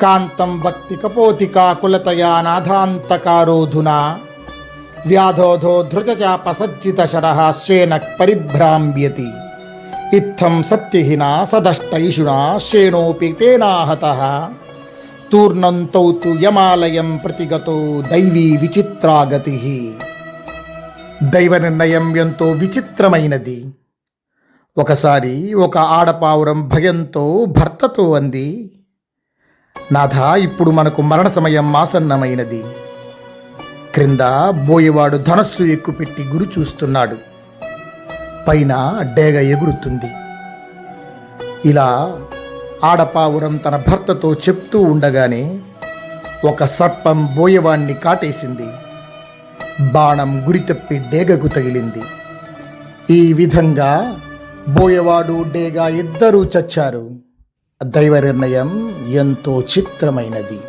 కాంతం భక్తి కపోతికా కులతయా నాథాంతకారోధునా వ్యాధోధో ధృతచాప సజ్జిత శరః శేన పరిభ్రామ్యతి ఇత్థం సత్యహినా సదష్టైషుణా శేనోపి తేనాహత। తూర్ణంతౌ తు యమాలయం ప్రతిగతో దైవీ విచిత్రాగతి। దైవ నిర్ణయం ఎంతో విచిత్రమైనది। ఒకసారి ఒక ఆడపావురం భయంతో భర్తతో అంది। నాథ ఇప్పుడు మనకు మరణ సమయం ఆసన్నమైనది. క్రింద బోయవాడు ధనస్సు ఎక్కుపెట్టి గురి చూస్తున్నాడు. పైన డేగ ఎగురుతుంది. ఇలా ఆడపావురం తన భర్తతో చెప్తూ ఉండగానే ఒక సర్పం బోయవాణ్ణి కాటేసింది. బాణం గురితప్పి డేగకు తగిలింది. ఈ విధంగా బోయవాడు డేగా ఇద్దరూ చచ్చారు. దైవ నిర్ణయం ఎంతో చిత్రమైనది.